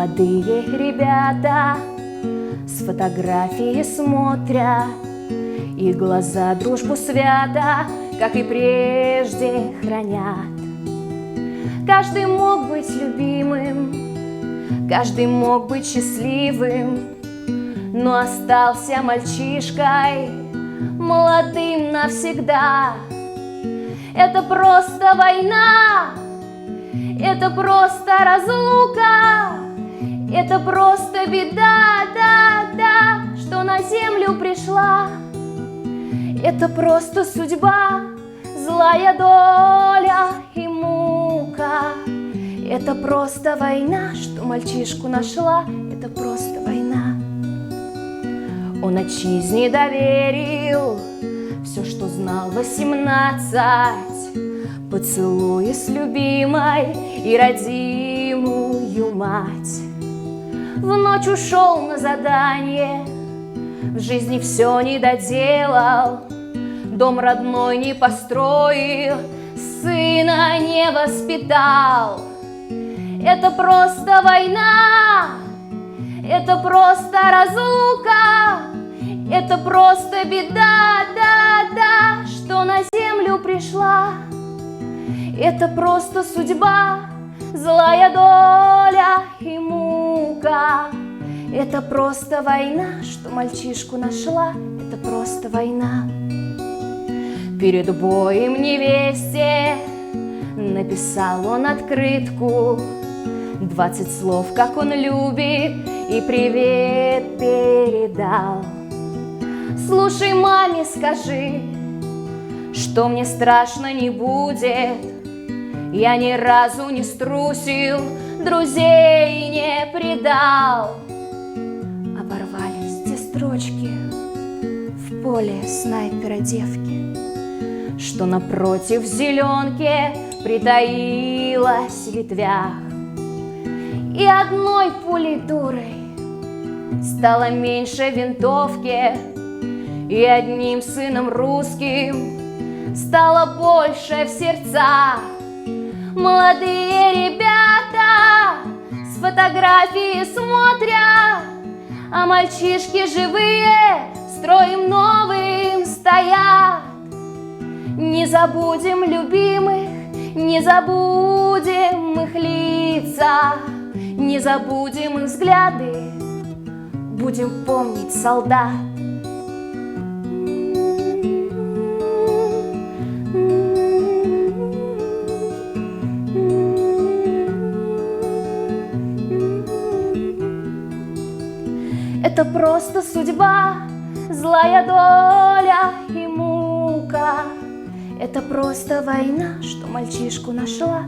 Молодые ребята с фотографии смотрят И глаза дружбу свята, как и прежде, хранят. Каждый мог быть любимым, каждый мог быть счастливым Но остался мальчишкой, молодым навсегда. Это просто война, это просто разлука, это просто беда, да, да, что на землю пришла. Это просто судьба, злая доля и мука. Это просто война, что мальчишку нашла, это просто война. Он отчизне доверил все, что знал восемнадцать, Поцелуи с любимой и родимую мать. В ночь ушел на задание, в жизни все не доделал, Дом родной не построил, сына не воспитал. Это просто война, это просто разлука, это просто беда, да, да, что на землю пришла. Это просто судьба, злая доля. Это просто война, что мальчишку нашла, это просто война. Перед боем невесте написал он открытку, Двадцать слов, как он любит, и привет передал. Слушай, маме, скажи, что мне страшно не будет, я ни разу не струсил, друзей не предал. Строчки в поле снайпера девки, Что напротив зеленки притаилась в ветвях. И одной пулей дурой стало меньше винтовки, И одним сыном русским стало больше в сердцах. Молодые ребята с фотографии смотрят, А мальчишки живые строим новым стоят. Не забудем любимых, не забудем их лица, Не забудем их взгляды, будем помнить солдат. Это просто судьба, злая доля и мука. Это просто война, что мальчишку нашла,